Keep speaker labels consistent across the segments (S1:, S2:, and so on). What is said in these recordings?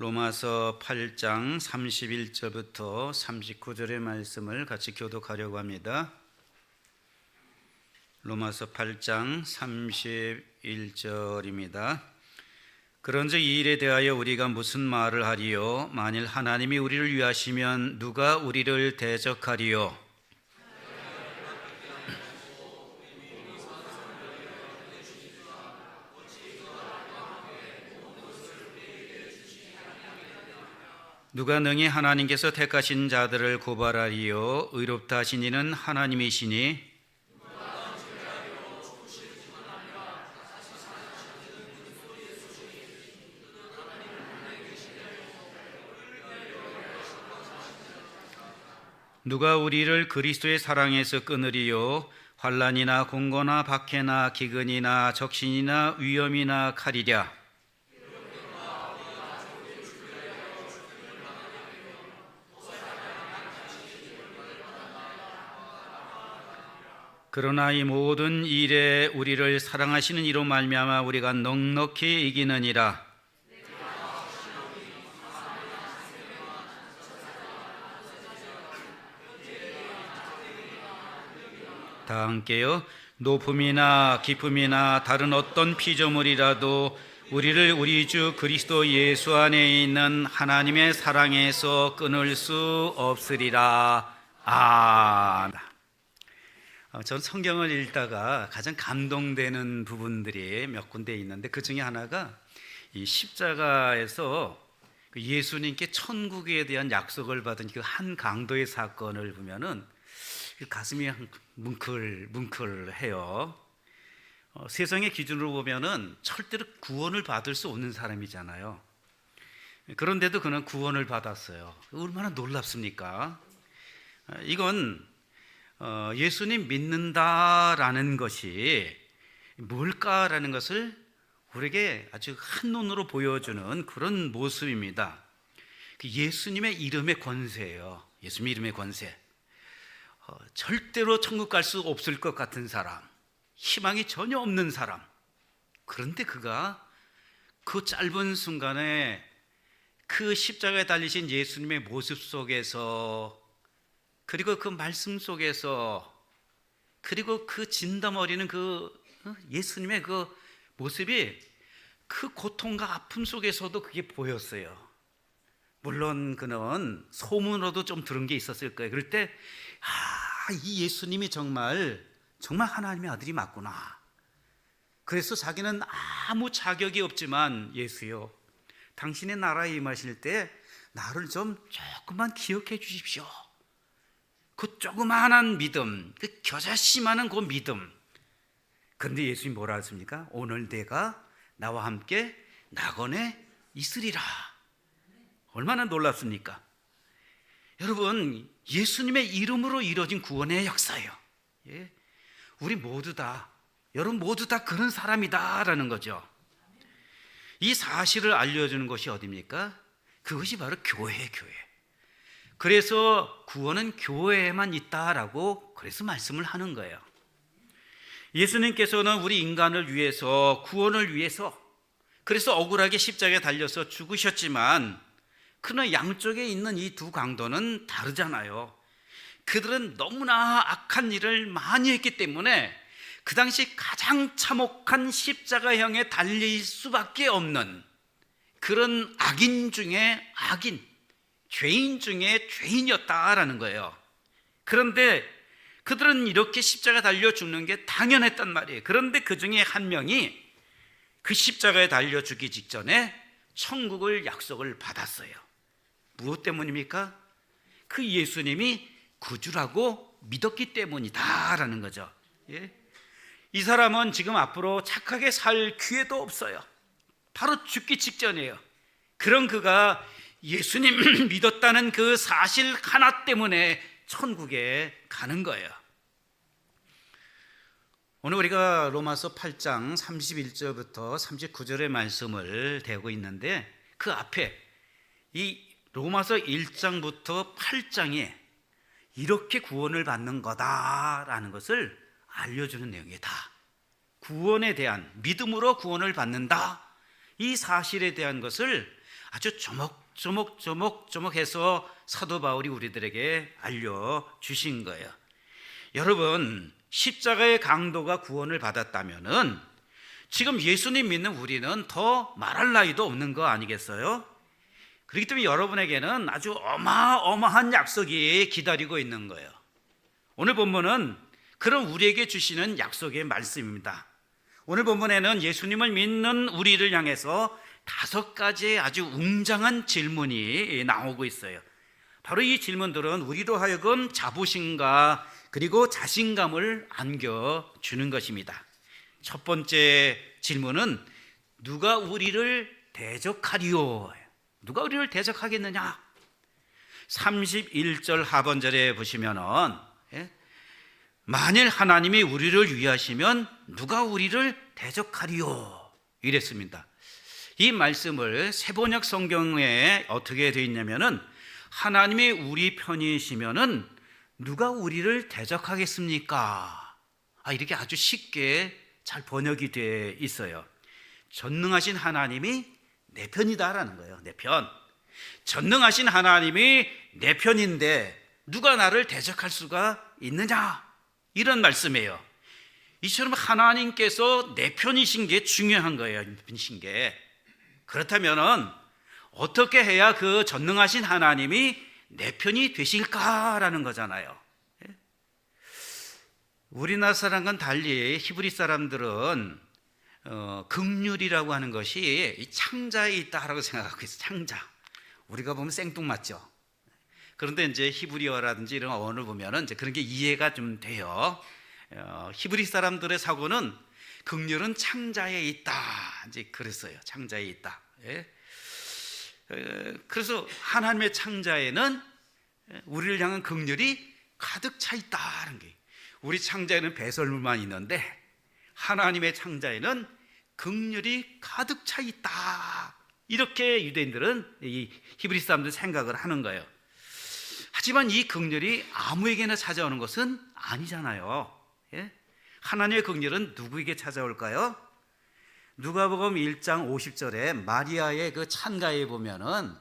S1: 로마서 8장 31절부터 39절의 말씀을 같이 교독하려고 합니다. 로마서 8장 31절입니다. 그런즉 이 일에 대하여 우리가 무슨 말을 하리요? 만일 하나님이 우리를 위하시면 누가 우리를 대적하리요? 누가 능히 하나님께서 택하신 자들을 고발하리요? 의롭다 하신 이는 하나님이시니 누가 우리를 그리스도의 사랑에서 끊으리요 환란이나 공고나 박해나 기근이나 적신이나 위험이나 칼이랴 그러나 이 모든 일에 우리를 사랑하시는 이로 말미암아 우리가 넉넉히 이기느니라 다 함께요. 높음이나 기쁨이나 다른 어떤 피조물이라도 우리를 우리 주 그리스도 예수 안에 있는 하나님의 사랑에서 끊을 수 없으리라. 아. 전 성경을 읽다가 가장 감동되는 부분들이 몇 군데 있는데 그 중에 하나가 이 십자가에서 그 예수님께 천국에 대한 약속을 받은 그 한 강도의 사건을 보면은 가슴이 뭉클 뭉클해요. 어, 세상의 기준으로 보면은 절대로 구원을 받을 수 없는 사람이잖아요. 그런데도 그는 구원을 받았어요. 얼마나 놀랍습니까? 어, 이건 어, 예수님 믿는다라는 것이 뭘까라는 것을 우리에게 아주 한눈으로 보여주는 그런 모습입니다. 그 예수님의 이름의 권세예요. 예수님 이름의 권세. 어, 절대로 천국 갈 수 없을 것 같은 사람, 희망이 전혀 없는 사람. 그런데 그가 그 짧은 순간에 그 십자가에 달리신 예수님의 모습 속에서 그리고 그 말씀 속에서 그리고 그 진담 어리는 그 어, 예수님의 그 모습이 그 고통과 아픔 속에서도 그게 보였어요. 물론 그는 소문으로도 좀 들은 게 있었을 거예요. 그럴 때, 아, 이 예수님이 정말, 정말 하나님의 아들이 맞구나. 그래서 자기는 아무 자격이 없지만, 예수요, 당신의 나라에 임하실 때, 나를 좀 조금만 기억해 주십시오. 그 조그마한 믿음, 그 겨자씨만한 그 믿음. 그런데 예수님 뭐라 했습니까? 오늘 내가 나와 함께 낙원에 있으리라. 얼마나 놀랍습니까? 여러분, 예수님의 이름으로 이루어진 구원의 역사예요. 예? 우리 모두 다, 여러분 모두 다 그런 사람이다라는 거죠. 이 사실을 알려주는 것이 어디입니까? 그것이 바로 교회, 교회. 그래서 구원은 교회에만 있다라고 그래서 말씀을 하는 거예요. 예수님께서는 우리 인간을 위해서 구원을 위해서 그래서 억울하게 십자가에 달려서 죽으셨지만 그러나 양쪽에 있는 이 두 강도는 다르잖아요. 그들은 너무나 악한 일을 많이 했기 때문에 그 당시 가장 참혹한 십자가형에 달릴 수밖에 없는 그런 악인 중에 악인, 죄인 중에 죄인이었다라는 거예요. 그런데 그들은 이렇게 십자가 달려 죽는 게 당연했단 말이에요. 그런데 그 중에 한 명이 그 십자가에 달려 죽기 직전에 천국을 약속을 받았어요. 무엇 때문입니까? 그 예수님이 구주라고 믿었기 때문이다라는 거죠. 예? 이 사람은 지금 앞으로 착하게 살 기회도 없어요. 바로 죽기 직전이에요. 그런 그가 예수님 믿었다는 그 사실 하나 때문에 천국에 가는 거예요. 오늘 우리가 로마서 8장 31절부터 39절의 말씀을 대고 있는데 그 앞에 이 로마서 1장부터 8장에 이렇게 구원을 받는 거다라는 것을 알려주는 내용이다. 구원에 대한 믿음으로 구원을 받는다. 이 사실에 대한 것을 아주 조목 조목 조목 조목해서 사도 바울이 우리들에게 알려 주신 거예요. 여러분, 십자가의 강도가 구원을 받았다면은 지금 예수님 믿는 우리는 더 말할 나위도 없는 거 아니겠어요? 그렇기 때문에 여러분에게는 아주 어마어마한 약속이 기다리고 있는 거예요. 오늘 본문은 그런 우리에게 주시는 약속의 말씀입니다. 오늘 본문에는 예수님을 믿는 우리를 향해서 다섯 가지의 아주 웅장한 질문이 나오고 있어요. 바로 이 질문들은 우리로 하여금 자부심과 그리고 자신감을 안겨주는 것입니다. 첫 번째 질문은 누가 우리를 대적하리요? 누가 우리를 대적하겠느냐? 31절 하반절에 보시면은 예? 만일 하나님이 우리를 위하시면 누가 우리를 대적하리요? 이랬습니다. 이 말씀을 세번역 성경에 어떻게 되어 있냐면은 하나님이 우리 편이시면은 누가 우리를 대적하겠습니까? 아, 이렇게 아주 쉽게 잘 번역이 되어 있어요. 전능하신 하나님이 내 편이다라는 거예요. 내 편. 전능하신 하나님이 내 편인데 누가 나를 대적할 수가 있느냐? 이런 말씀이에요. 이처럼 하나님께서 내 편이신 게 중요한 거예요. 편이신 게. 그렇다면은 어떻게 해야 그 전능하신 하나님이 내 편이 되실까라는 거잖아요. 예? 우리나라 사람과는 달리 히브리 사람들은 어, 극률이라고 하는 것이 이 창자에 있다라고 생각하고 있어. 창자. 우리가 보면 생뚱맞죠. 그런데 이제 히브리어라든지 이런 언어를 보면은 이제 그런 게 이해가 좀 돼요. 어, 히브리 사람들의 사고는 극률은 창자에 있다. 이제 그랬어요. 창자에 있다. 예? 에, 그래서 하나님의 창자에는 우리를 향한 극률이 가득 차 있다는 게. 우리 창자에는 배설물만 있는데 하나님의 창자에는 극률이 가득 차 있다. 이렇게 유대인들은 이 히브리 사람들 생각을 하는 거예요. 하지만 이 극률이 아무에게나 찾아오는 것은 아니잖아요. 예? 하나님의 극률은 누구에게 찾아올까요? 누가복음 1장 50절에 마리아의 그 찬가에 보면은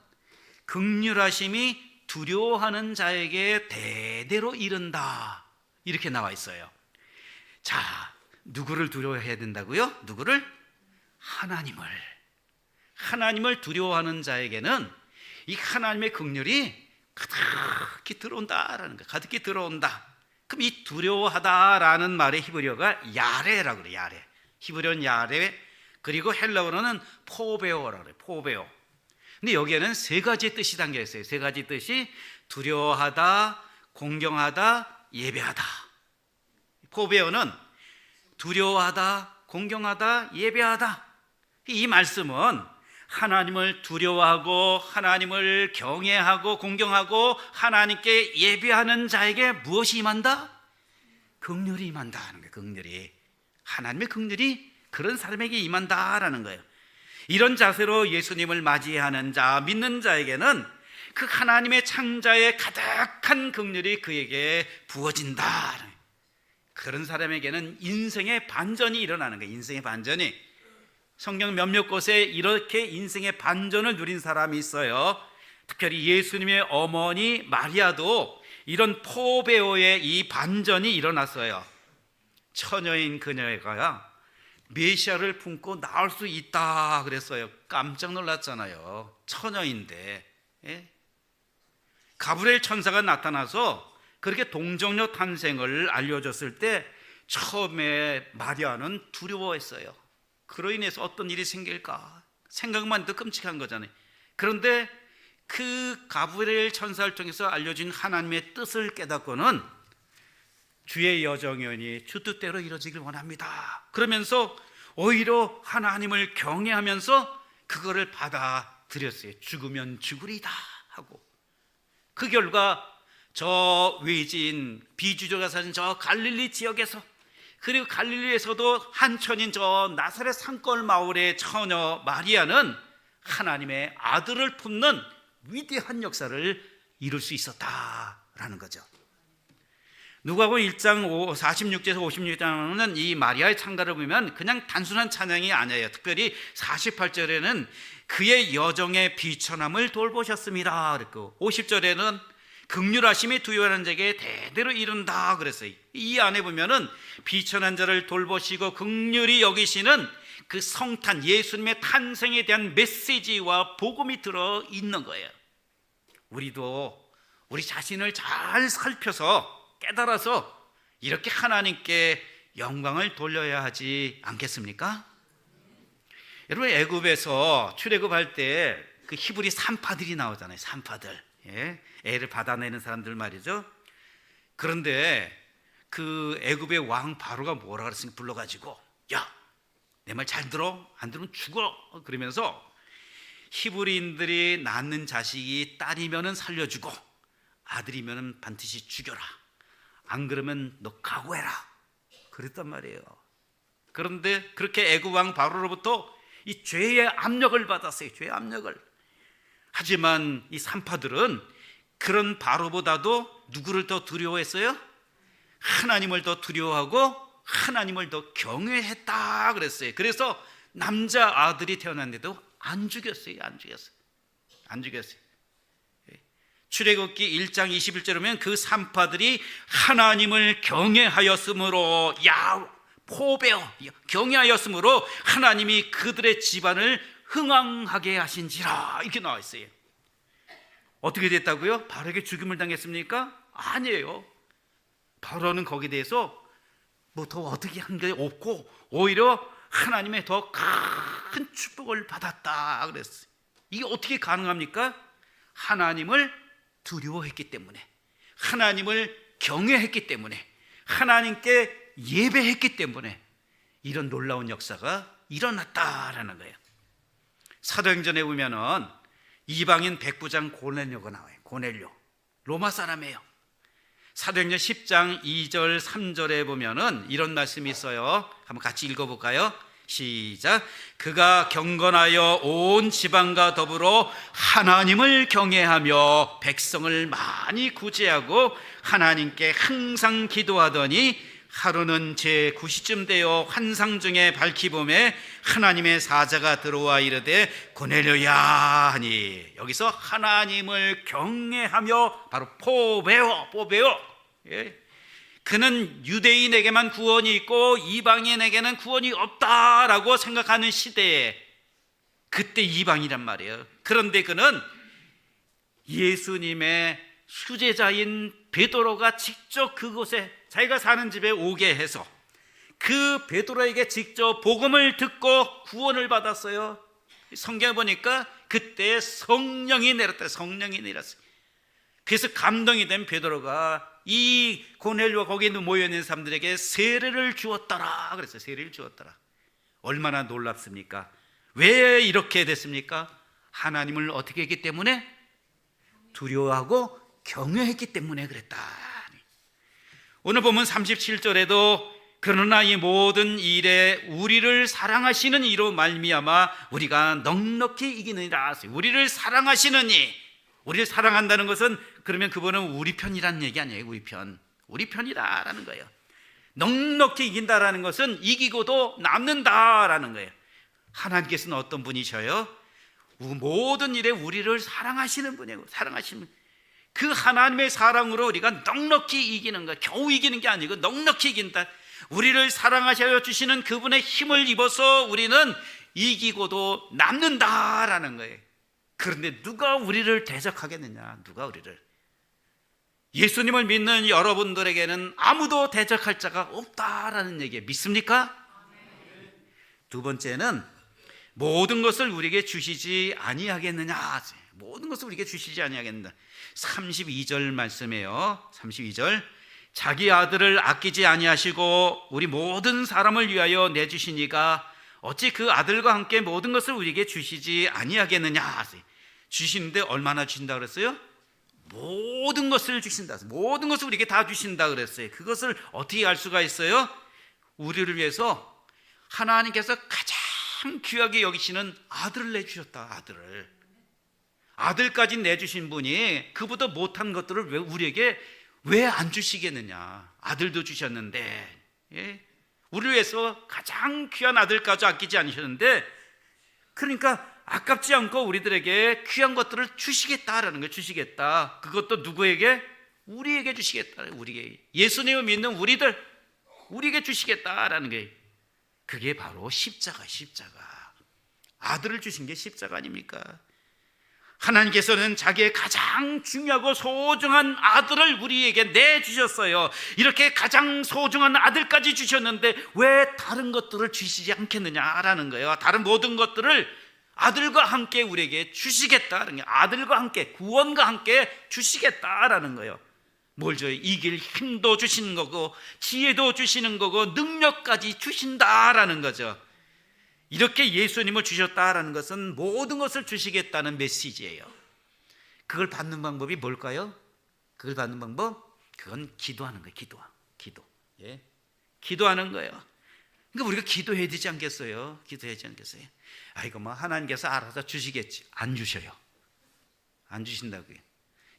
S1: 극률하심이 두려워하는 자에게 대대로 이른다. 이렇게 나와 있어요. 자, 누구를 두려워해야 된다고요? 누구를? 하나님을. 하나님을 두려워하는 자에게는 이 하나님의 극률이 가득히 들어온다라는 거. 가득히 들어온다. 그럼 이 두려워하다라는 말의 히브리어가 야레라고 그래. 야레. 히브리어는 야레 그리고 헬라어로는 포베오라고 그래. 포베오. 근데 여기에는 세 가지 뜻이 담겨 있어요. 세 가지 뜻이 두려워하다, 공경하다, 예배하다. 포베오는 두려워하다, 공경하다, 예배하다. 이 말씀은 하나님을 두려워하고 하나님을 경외하고 공경하고 하나님께 예배하는 자에게 무엇이 임한다? 극률이 임한다 하는 거예요. 극률이 하나님의 극률이 그런 사람에게 임한다라는 거예요. 이런 자세로 예수님을 맞이하는 자, 믿는 자에게는 그 하나님의 창자에 가득한 극률이 그에게 부어진다. 그런 사람에게는 인생의 반전이 일어나는 거예요. 인생의 반전이. 성경 몇몇 곳에 이렇게 인생의 반전을 누린 사람이 있어요. 특별히 예수님의 어머니 마리아도 이런 포베오의 이 반전이 일어났어요. 처녀인 그녀가 메시아를 품고 나올 수 있다 그랬어요. 깜짝 놀랐잖아요. 처녀인데. 예? 가브리엘 천사가 나타나서 그렇게 동정녀 탄생을 알려줬을 때 처음에 마리아는 두려워했어요. 그로 인해서 어떤 일이 생길까 생각만 해도 끔찍한 거잖아요. 그런데 그 가브리엘 천사를 통해서 알려진 하나님의 뜻을 깨닫고는 주의 여정연이 주 뜻대로 이루어지길 원합니다. 그러면서 오히려 하나님을 경외하면서 그거를 받아들였어요. 죽으면 죽으리다 하고 그 결과 저 외진 비주저가 사는 저 갈릴리 지역에서 그리고 갈릴리에서도 한천인 저 나사렛 산골 마을의 처녀 마리아는 하나님의 아들을 품는 위대한 역사를 이룰 수 있었다라는 거죠. 누가복음 1장 46절에서 56장은 이 마리아의 찬가를 보면 그냥 단순한 찬양이 아니에요. 특별히 48절에는 그의 여정의 비천함을 돌보셨습니다. 그랬고 50절에는 극률하심이 두려워하는 자에게 대대로 이룬다 그랬어요. 이 안에 보면은 비천한 자를 돌보시고 극률이 여기시는 그 성탄 예수님의 탄생에 대한 메시지와 복음이 들어 있는 거예요. 우리도 우리 자신을 잘 살펴서 깨달아서 이렇게 하나님께 영광을 돌려야 하지 않겠습니까? 여러분 애굽에서 출애굽할 때 그 히브리 산파들이 나오잖아요. 산파들. 예? 애를 받아내는 사람들 말이죠. 그런데 그 애굽의 왕 바로가 뭐라 그랬으니까 불러 가지고 야, 내 말 잘 들어? 안 들으면 죽어. 그러면서 히브리인들이 낳는 자식이 딸이면은 살려주고 아들이면은 반드시 죽여라. 안 그러면 너 각오해라. 그랬단 말이에요. 그런데 그렇게 애굽 왕 바로로부터 이 죄의 압력을 받았어요. 죄의 압력을. 하지만 이 산파들은 그런 바로보다도 누구를 더 두려워했어요? 하나님을 더 두려워하고 하나님을 더 경외했다 그랬어요. 그래서 남자 아들이 태어났는데도 안 죽였어요. 안 죽였어요. 안 죽였어요. 예. 출애굽기 1장 21절에 보면 그 산파들이 하나님을 경외하였으므로 야 포배어 경외하였으므로 하나님이 그들의 집안을 흥왕하게 하신지라 이렇게 나와 있어요. 어떻게 됐다고요? 바로에게 죽임을 당했습니까? 아니에요. 바로는 거기에 대해서 뭐 더 어떻게 한 게 없고 오히려 하나님의 더 큰 축복을 받았다 그랬어요. 이게 어떻게 가능합니까? 하나님을 두려워했기 때문에 하나님을 경외했기 때문에 하나님께 예배했기 때문에 이런 놀라운 역사가 일어났다라는 거예요. 사도행전에 보면은 이방인 백부장 고넬료가 나와요. 고넬료. 로마 사람이에요. 사도행전 10장 2절 3절에 보면은 이런 말씀이 있어요. 한번 같이 읽어 볼까요? 시작. 그가 경건하여 온 지방과 더불어 하나님을 경외하며 백성을 많이 구제하고 하나님께 항상 기도하더니 하루는 제 9시쯤 되어 환상 중에 밝히 봄에 하나님의 사자가 들어와 이르되 고넬료야 하니 여기서 하나님을 경외하며 바로 포배워 포배워 예. 그는 유대인에게만 구원이 있고 이방인에게는 구원이 없다라고 생각하는 시대에 그때 이방이란 말이에요. 그런데 그는 예수님의 수제자인 베드로가 직접 그곳에 자기가 사는 집에 오게 해서 그 베드로에게 직접 복음을 듣고 구원을 받았어요. 성경 보니까 그때 성령이 내렸다. 성령이 내렸어요. 그래서 감동이 된 베드로가 이 고넬료와 거기에 모여 있는 사람들에게 세례를 주었더라. 그래서 세례를 주었더라. 얼마나 놀랍습니까? 왜 이렇게 됐습니까? 하나님을 어떻게 했기 때문에 두려워하고 경외했기 때문에 그랬다. 오늘 보면 37절에도 그러나 이 모든 일에 우리를 사랑하시는 이로 말미암아 우리가 넉넉히 이기느니라. 우리를 사랑하시느니 우리를 사랑한다는 것은 그러면 그분은 우리 편이라는 얘기 아니에요. 우리 편. 우리 편이다라는 거예요. 넉넉히 이긴다라는 것은 이기고도 남는다라는 거예요. 하나님께서는 어떤 분이셔요? 모든 일에 우리를 사랑하시는 분이에요. 사랑하시는 분. 그 하나님의 사랑으로 우리가 넉넉히 이기는 거 겨우 이기는 게 아니고 넉넉히 이긴다. 우리를 사랑하셔 주시는 그분의 힘을 입어서 우리는 이기고도 남는다라는 거예요. 그런데 누가 우리를 대적하겠느냐? 누가 우리를? 예수님을 믿는 여러분들에게는 아무도 대적할 자가 없다라는 얘기에 믿습니까? 두 번째는 모든 것을 우리에게 주시지 아니하겠느냐? 모든 것을 우리에게 주시지 아니하겠느냐? 32절 말씀이에요. 32절. 자기 아들을 아끼지 아니하시고 우리 모든 사람을 위하여 내주시니까 어찌 그 아들과 함께 모든 것을 우리에게 주시지 아니하겠느냐? 주시는데 얼마나 주신다 그랬어요? 모든 것을 주신다. 모든 것을 우리에게 다 주신다 그랬어요. 그것을 어떻게 알 수가 있어요? 우리를 위해서 하나님께서 가장 귀하게 여기시는 아들을 내주셨다. 아들을. 아들까지 내주신 분이 그보다 못한 것들을 왜 우리에게 왜 안 주시겠느냐? 아들도 주셨는데, 예? 우리를 위해서 가장 귀한 아들까지 아끼지 않으셨는데, 그러니까 아깝지 않고 우리들에게 귀한 것들을 주시겠다라는 거 주시겠다. 그것도 누구에게? 우리에게 주시겠다. 우리에게 예수님을 믿는 우리들 우리에게 주시겠다라는 게 그게 바로 십자가 십자가. 아들을 주신 게 십자가 아닙니까? 하나님께서는 자기의 가장 중요하고 소중한 아들을 우리에게 내주셨어요. 이렇게 가장 소중한 아들까지 주셨는데 왜 다른 것들을 주시지 않겠느냐라는 거예요. 다른 모든 것들을 아들과 함께 우리에게 주시겠다는 게 아들과 함께 구원과 함께 주시겠다라는 거예요. 뭘 줘요? 이길 힘도 주시는 거고 지혜도 주시는 거고 능력까지 주신다라는 거죠. 이렇게 예수님을 주셨다라는 것은 모든 것을 주시겠다는 메시지예요. 그걸 받는 방법이 뭘까요? 그걸 받는 방법? 그건 기도하는 거예요. 기도. 기도. 예. 기도하는 거예요. 그러니까 우리가 기도해야 되지 않겠어요? 기도해야 되지 않겠어요? 아 이거 뭐 하나님께서 알아서 주시겠지. 안 주셔요. 안 주신다고요.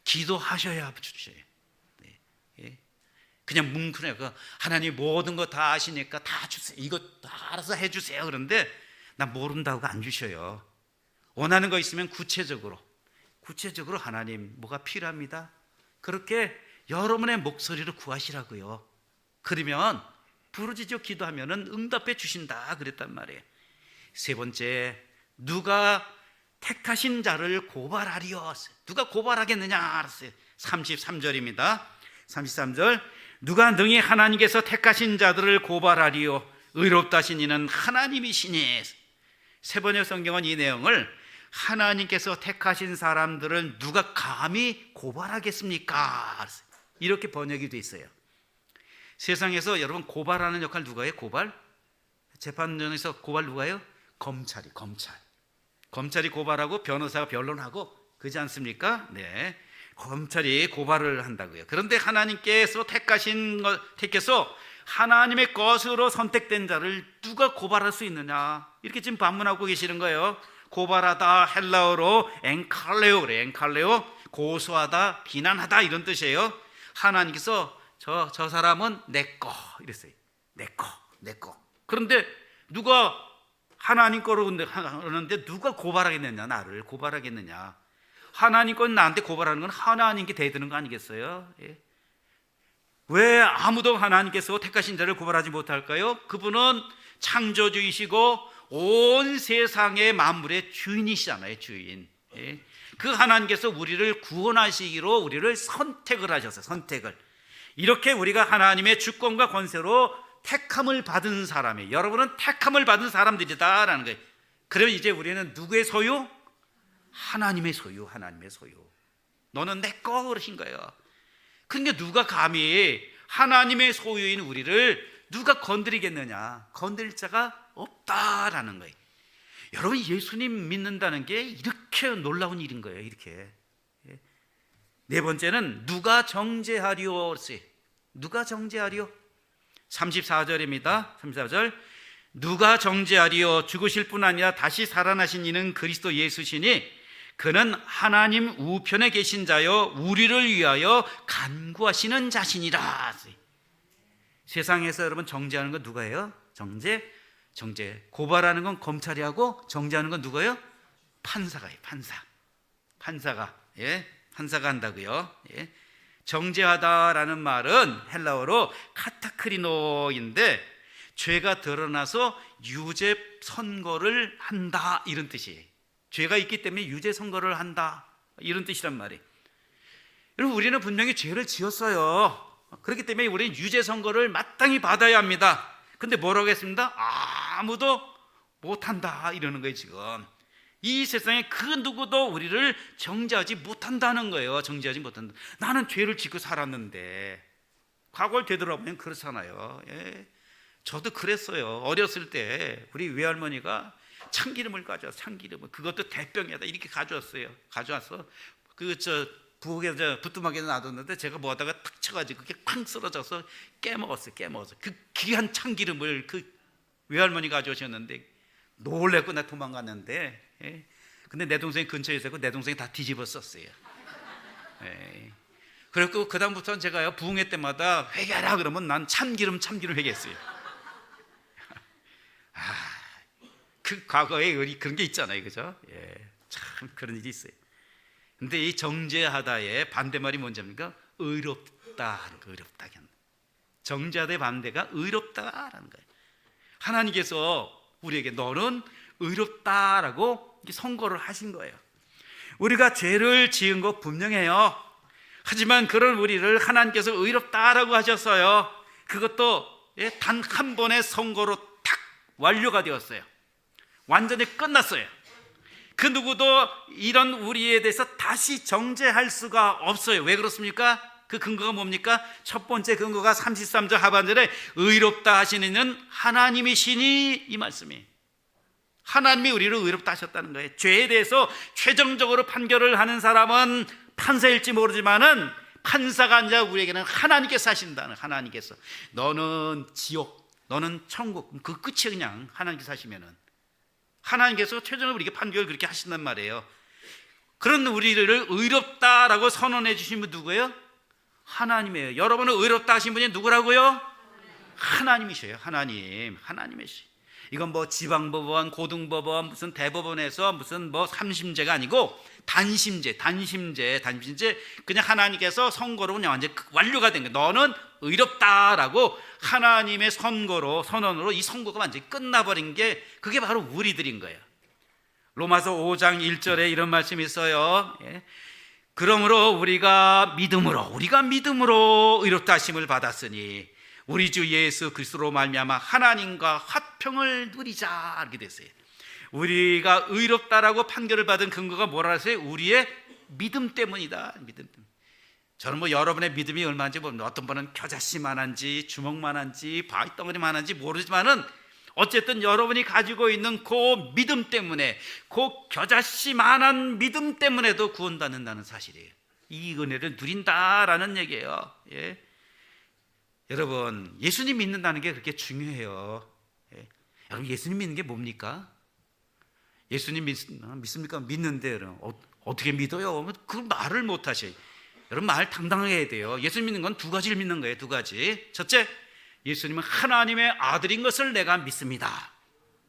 S1: 기도하셔야 주셔요. 네. 예. 그냥 뭉클해요. 그 하나님 모든 거 다 아시니까 다 주세요. 이거 다 알아서 해주세요. 그런데 나 모른다고 안 주셔요. 원하는 거 있으면 구체적으로, 구체적으로 하나님 뭐가 필요합니다. 그렇게 여러분의 목소리를 구하시라고요. 그러면 부르짖어 기도하면은 응답해 주신다 그랬단 말이에요. 세 번째 누가 택하신 자를 고발하리요. 누가 고발하겠느냐 알았어요. 33절입니다. 33절 누가 능히 하나님께서 택하신 자들을 고발하리요 의롭다신 이는 하나님이시니 세 번째 성경은 이 내용을 하나님께서 택하신 사람들을 누가 감히 고발하겠습니까? 이렇게 번역이 돼 있어요. 세상에서 여러분 고발하는 역할 누가 해요? 고발? 재판정에서 고발 누가 해요? 검찰이 검찰. 검찰이 고발하고 변호사가 변론하고 그지 않습니까? 네. 검찰이 고발을 한다고요. 그런데 하나님께서 택하신 것, 택해서 하나님의 것으로 선택된 자를 누가 고발할 수 있느냐? 이렇게 지금 반문하고 계시는 거예요. 고발하다 헬라어로 엔칼레오 그래. 엔칼레오 고소하다, 비난하다 이런 뜻이에요. 하나님께서 저, 저 사람은 내거 이랬어요. 내 거, 내 거. 그런데 누가 하나님 거로 하는데 누가 고발하겠느냐 나를 고발하겠느냐 하나님 건 나한테 고발하는 건 하나님께 대드는 거 아니겠어요? 예. 왜 아무도 하나님께서 택하신 자를 고발하지 못할까요? 그분은 창조주이시고 온 세상의 만물의 주인이시잖아요, 주인. 예. 그 하나님께서 우리를 구원하시기로 우리를 선택을 하셨어요, 선택을. 이렇게 우리가 하나님의 주권과 권세로 택함을 받은 사람이에요. 여러분은 택함을 받은 사람들이다라는 거예요. 그러면 이제 우리는 누구의 소유? 하나님의 소유, 하나님의 소유. 너는 내 거 그러신 거예요. 그러니까 누가 감히 하나님의 소유인 우리를 누가 건드리겠느냐? 건드릴 자가 없다라는 거예요. 여러분 예수님 믿는다는 게 이렇게 놀라운 일인 거예요. 이렇게. 예. 네 번째는 누가 정죄하리오? 누가 정죄하리오? 34절입니다. 34절. 누가 정죄하리요 죽으실 뿐 아니라 다시 살아나신 이는 그리스도 예수시니 그는 하나님 우편에 계신 자여 우리를 위하여 간구하시는 자신이라. 세상에서 여러분 정죄하는 건 누가예요? 정죄? 정죄. 고발하는 건 검찰이 하고 정죄하는 건 누가요? 판사가 해요. 판사. 판사가 예? 판사가 한다고요. 예? 정죄하다라는 말은 헬라어로 카타크리노인데 죄가 드러나서 유죄 선고를 한다 이런 뜻이에요. 죄가 있기 때문에 유죄 선고를 한다 이런 뜻이란 말이에요. 여러분 우리는 분명히 죄를 지었어요. 그렇기 때문에 우리는 유죄 선고를 마땅히 받아야 합니다. 근데 뭐라고 했습니다? 아무도 못한다 이러는 거예요 지금. 이 세상에 그 누구도 우리를 정죄하지 못한다는 거예요. 정죄하지 못한다. 나는 죄를 짓고 살았는데 과거를 되돌아보면 그렇잖아요. 예. 저도 그랬어요. 어렸을 때 우리 외할머니가 참기름을 가져와 참기름을 그것도 대병에다 이렇게 가져왔어요. 가져와서 그 저 부엌에 저 부뚜막에 놔뒀는데 제가 뭐하다가 탁 쳐가지고 그게 쾅 쓰러져서 깨먹었어요. 깨먹었어. 그 귀한 참기름을 그 외할머니 가져오셨는데 놀래고 나 도망갔는데 예. 근데 내 동생이 근처에 있었고 내 동생이 다 뒤집어 썼어요. 예. 그래고 그 다음부터는 제가요 부흥회 때마다 회개하라 그러면 난 참기름 참기름 회개했어요. 아, 그 과거에 의리 그런 게 있잖아요, 그죠? 예, 참 그런 일이 있어요. 근데 이 정죄하다의 반대말이 뭔지입니까? 의롭다, 의롭다. 정죄하다의 반대가 의롭다라는 거예요. 하나님께서 우리에게 너는 의롭다라고 선고를 하신 거예요. 우리가 죄를 지은 거 분명해요. 하지만 그런 우리를 하나님께서 의롭다라고 하셨어요. 그것도 예, 단한 번의 선고로 탁 완료가 되었어요. 완전히 끝났어요. 그 누구도 이런 우리에 대해서 다시 정죄할 수가 없어요. 왜 그렇습니까? 그 근거가 뭡니까? 첫 번째 근거가 33절 하반절에 의롭다 하시는 하나님이 시니 이 말씀이 하나님이 우리를 의롭다 하셨다는 거예요. 죄에 대해서 최종적으로 판결을 하는 사람은 판사일지 모르지만은 판사가 아니라 우리에게는 하나님께서 하신다는 하나님께서 너는 지옥, 너는 천국 그 끝이 그냥 하나님께서 하시면은 하나님께서 최종적으로 우리에게 판결을 그렇게 하신단 말이에요. 그런 우리를 의롭다라고 선언해 주신 분 누구예요? 하나님이에요. 여러분은 의롭다 하신 분이 누구라고요? 하나님이셔요. 하나님. 하나님이시. 이건 뭐 지방법원, 고등법원, 무슨 대법원에서 무슨 뭐 삼심제가 아니고 단심제, 단심제, 단심제 그냥 하나님께서 선거로 그냥 완전 완료가 된 거예요. 너는 의롭다라고 하나님의 선거로 선언으로 이 선거가 완전히 끝나버린 게 그게 바로 우리들인 거예요. 로마서 5장 1절에 이런 말씀이 있어요. 예. 그러므로 우리가 믿음으로 우리가 믿음으로 의롭다 하심을 받았으니 우리 주 예수 그리스도로 말미암아 하나님과 화평을 누리자 이렇게 됐어요. 우리가 의롭다라고 판결을 받은 근거가 뭐라 하세요? 우리의 믿음 때문이다. 믿음 때문. 저는 뭐 여러분의 믿음이 얼마인지 모르는 어떤 분은 겨자씨만한지 주먹만한지 바위덩어리만한지 모르지만은 어쨌든 여러분이 가지고 있는 그 믿음 때문에 그 겨자씨만한 믿음 때문에도 구원받는다는 사실이에요. 이 은혜를 누린다라는 얘기예요. 예. 여러분 예수님 믿는다는 게 그렇게 중요해요. 예. 여러분 예수님 믿는 게 뭡니까? 예수님 믿, 믿습니까? 믿는데 여러분 어, 어떻게 믿어요? 그 말을 못 하셔. 여러분 말 당당하게 해야 돼요. 예수 믿는 건 두 가지를 믿는 거예요. 두 가지. 첫째, 예수님은 하나님의 아들인 것을 내가 믿습니다.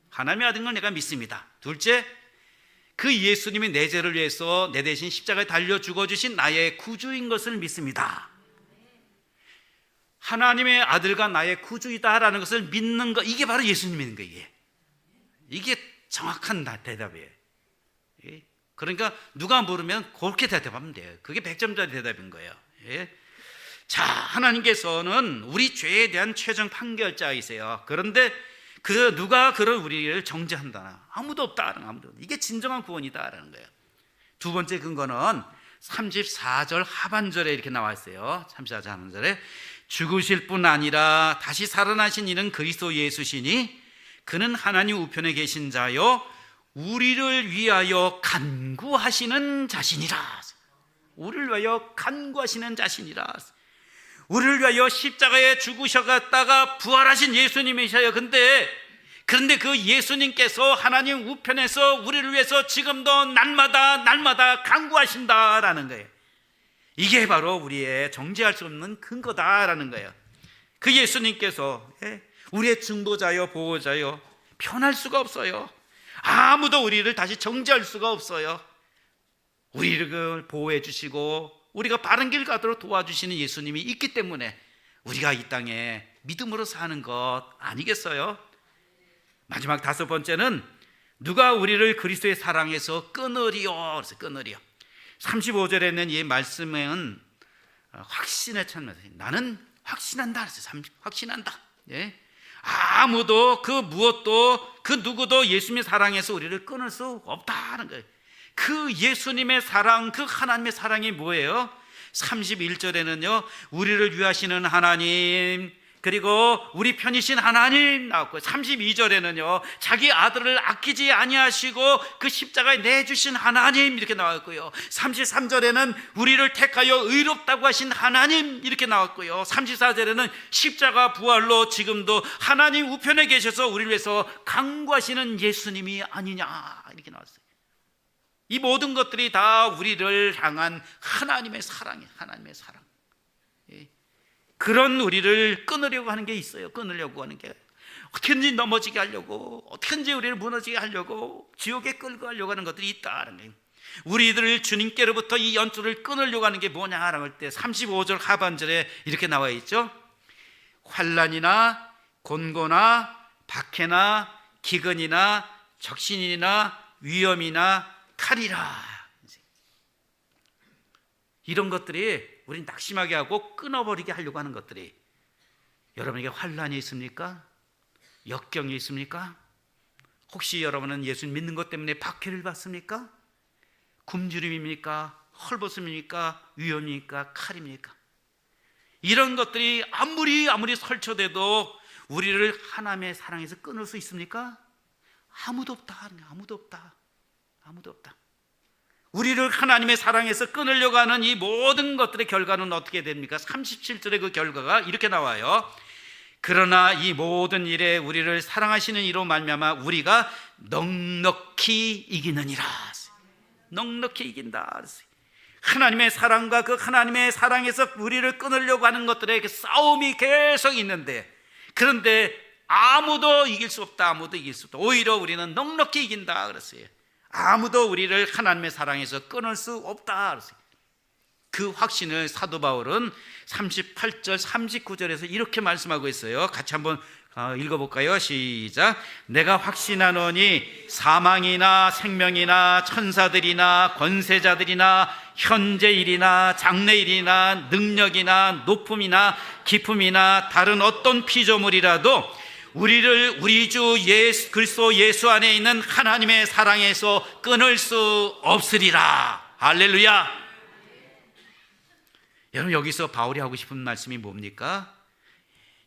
S1: 하나님의 아들인 걸 내가 믿습니다. 둘째, 그 예수님이 내 죄를 위해서 내 대신 십자가에 달려 죽어 주신 나의 구주인 것을 믿습니다. 하나님의 아들과 나의 구주이다라는 것을 믿는 것 이게 바로 예수님 믿는 거예요. 이게 정확한 대답이에요. 예? 그러니까 누가 물으면 그렇게 대답하면 돼요. 그게 100점짜리 대답인 거예요. 예? 자, 하나님께서는 우리 죄에 대한 최종 판결자이세요. 그런데 그 누가 그런 우리를 정죄한다? 아무도 없다. 아무도. 이게 진정한 구원이다라는 거예요. 두 번째 근거는 34절 하반절에 이렇게 나와 있어요. 34절 하반절에 죽으실 뿐 아니라 다시 살아나신 이는 그리스도 예수시니 그는 하나님 우편에 계신 자요 우리를 위하여 간구하시는 자신이라. 우리를 위하여 간구하시는 자신이라. 우리를 위하여 십자가에 죽으셔갔다가 부활하신 예수님이셔요. 근데 그런데 그 예수님께서 하나님 우편에서 우리를 위해서 지금도 날마다 날마다 간구하신다라는 거예요. 이게 바로 우리의 정죄할 수 없는 근거다라는 거예요. 그 예수님께서 예, 우리의 중보자요 보호자요 편할 수가 없어요. 아무도 우리를 다시 정죄할 수가 없어요. 우리를 보호해 주시고 우리가 바른 길 가도록 도와주시는 예수님이 있기 때문에 우리가 이 땅에 믿음으로 사는 것 아니겠어요? 마지막 다섯 번째는 누가 우리를 그리스도의 사랑에서 끊으리요? 그래서 끊으리요. 35절에 있이 말씀은 확신에 찬 나는 확신한다. 확신한다. 예. 아무도 그 무엇도 그 누구도 예수님의 사랑에서 우리를 끊을 수 없다는 거예요. 그 예수님의 사랑, 그 하나님의 사랑이 뭐예요? 31절에는요, 우리를 위하시는 하나님, 그리고 우리 편이신 하나님 나왔고 32절에는요 자기 아들을 아끼지 아니하시고 그 십자가에 내 주신 하나님 이렇게 나왔고요. 33절에는 우리를 택하여 의롭다고 하신 하나님 이렇게 나왔고요. 34절에는 십자가 부활로 지금도 하나님 우편에 계셔서 우리를 위해서 강구하시는 예수님이 아니냐 이렇게 나왔어요. 이 모든 것들이 다 우리를 향한 하나님의 사랑이에요. 하나님의 사랑 그런 우리를 끊으려고 하는 게 있어요. 끊으려고 하는 게 어떻게든지 넘어지게 하려고 어떻게든지 우리를 무너지게 하려고 지옥에 끌고 가려고 하는 것들이 있다는 거예요. 우리들을 주님께로부터 이 연줄을 끊으려고 하는 게 뭐냐라고 할 때 35절 하반절에 이렇게 나와 있죠. 환란이나 곤고나 박해나 기근이나 적신이나 위험이나 칼이라 이런 것들이 우리 낙심하게 하고 끊어버리게 하려고 하는 것들이 여러분에게 환란이 있습니까? 역경이 있습니까? 혹시 여러분은 예수 믿는 것 때문에 박해를 받습니까? 굶주림입니까? 헐벗음입니까? 위험입니까? 칼입니까? 이런 것들이 아무리 아무리 설쳐돼도 우리를 하나님의 사랑에서 끊을 수 있습니까? 아무도 없다. 아무도 없다. 아무도 없다. 우리를 하나님의 사랑에서 끊으려고 하는 이 모든 것들의 결과는 어떻게 됩니까? 37절의 그 결과가 이렇게 나와요. 그러나 이 모든 일에 우리를 사랑하시는 이로 말미암아 우리가 넉넉히 이기느니라. 넉넉히 이긴다. 하나님의 사랑과 그 하나님의 사랑에서 우리를 끊으려고 하는 것들의 그 싸움이 계속 있는데 그런데 아무도 이길 수 없다. 아무도 이길 수 없다. 오히려 우리는 넉넉히 이긴다 그랬어요. 아무도 우리를 하나님의 사랑에서 끊을 수 없다. 그 확신을 사도 바울은 38절 39절에서 이렇게 말씀하고 있어요. 같이 한번 어, 읽어볼까요? 시작. 내가 확신하노니 사망이나 생명이나 천사들이나 권세자들이나 현재일이나 장래일이나 능력이나 높음이나 기품이나 다른 어떤 피조물이라도 우리를 우리 주 예수 그리스도 예수 안에 있는 하나님의 사랑에서 끊을 수 없으리라. 할렐루야. 여러분 여기서 바울이 하고 싶은 말씀이 뭡니까?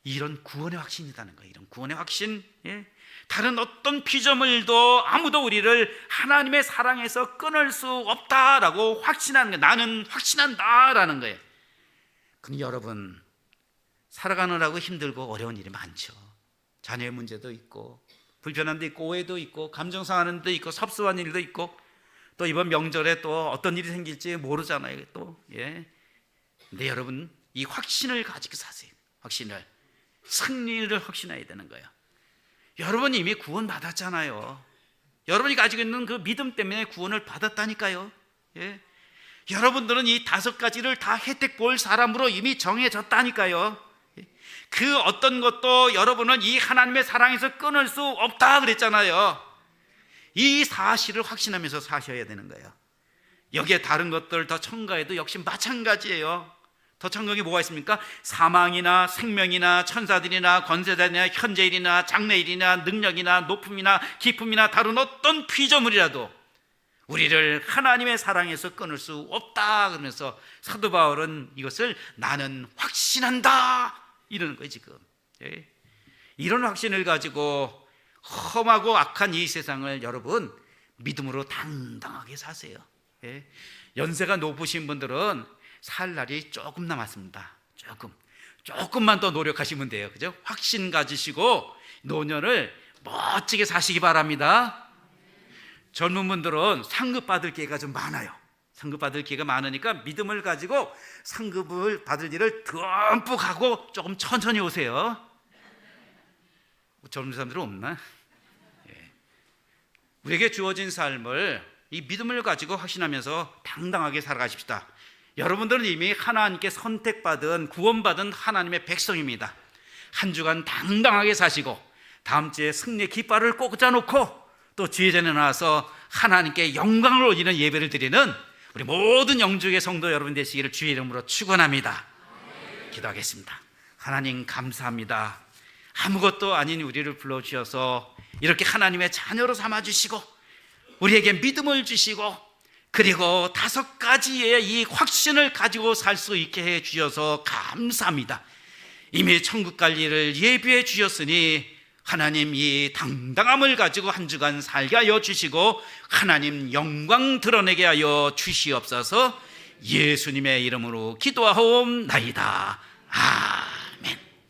S1: 이런 구원의 확신이라는 거예요. 이런 구원의 확신. 예? 다른 어떤 피조물도 아무도 우리를 하나님의 사랑에서 끊을 수 없다라고 확신하는 거예요. 나는 확신한다라는 거예요. 그럼 여러분 살아가느라고 힘들고 어려운 일이 많죠. 자녀의 문제도 있고 불편함도 있고 오해도 있고 감정 상하는 일도 있고 섭섭한 일도 있고 또 이번 명절에 또 어떤 일이 생길지 모르잖아요. 또 예. 근데 여러분 이 확신을 가지고 사세요. 확신을 승리를 확신해야 되는 거예요. 여러분 이미 구원 받았잖아요. 여러분이 가지고 있는 그 믿음 때문에 구원을 받았다니까요. 예. 여러분들은 이 다섯 가지를 다 혜택 볼 사람으로 이미 정해졌다니까요. 예. 그 어떤 것도 여러분은 이 하나님의 사랑에서 끊을 수 없다 그랬잖아요. 이 사실을 확신하면서 사셔야 되는 거예요. 여기에 다른 것들 더 첨가해도 역시 마찬가지예요. 더 첨가게 뭐가 있습니까? 사망이나 생명이나 천사들이나 권세자들이나 현재일이나 장래일이나 능력이나 높음이나 기품이나 다른 어떤 피조물이라도 우리를 하나님의 사랑에서 끊을 수 없다 그러면서 사도 바울은 이것을 나는 확신한다 이러는 거예요 지금 예. 이런 확신을 가지고 험하고 악한 이 세상을 여러분 믿음으로 당당하게 사세요 예. 연세가 높으신 분들은 살 날이 조금 남았습니다. 조금. 조금만 더 노력하시면 돼요. 그죠? 확신 가지시고 노년을 멋지게 사시기 바랍니다. 젊은 분들은 상급 받을 기회가 좀 많아요. 상급 받을 기회가 많으니까 믿음을 가지고 상급을 받을 일을 듬뿍 하고 조금 천천히 오세요. 젊은 사람들은 없나? 예. 우리에게 주어진 삶을 이 믿음을 가지고 확신하면서 당당하게 살아가십시다. 여러분들은 이미 하나님께 선택받은 구원받은 하나님의 백성입니다. 한 주간 당당하게 사시고 다음 주에 승리의 깃발을 꽂아놓고 또 주의전에 나와서 하나님께 영광을 올리는 예배를 드리는 우리 모든 영주의 성도 여러분 되시기를 주의 이름으로 축원합니다. 기도하겠습니다. 하나님 감사합니다. 아무것도 아닌 우리를 불러 주셔서 이렇게 하나님의 자녀로 삼아 주시고 우리에게 믿음을 주시고 그리고 다섯 가지의 이 확신을 가지고 살 수 있게 해 주셔서 감사합니다. 이미 천국 갈 일을 예비해 주셨으니 하나님 이 당당함을 가지고 한 주간 살게 하여 주시고 하나님 영광 드러내게 하여 주시옵소서 예수님의 이름으로 기도하옵나이다. 아.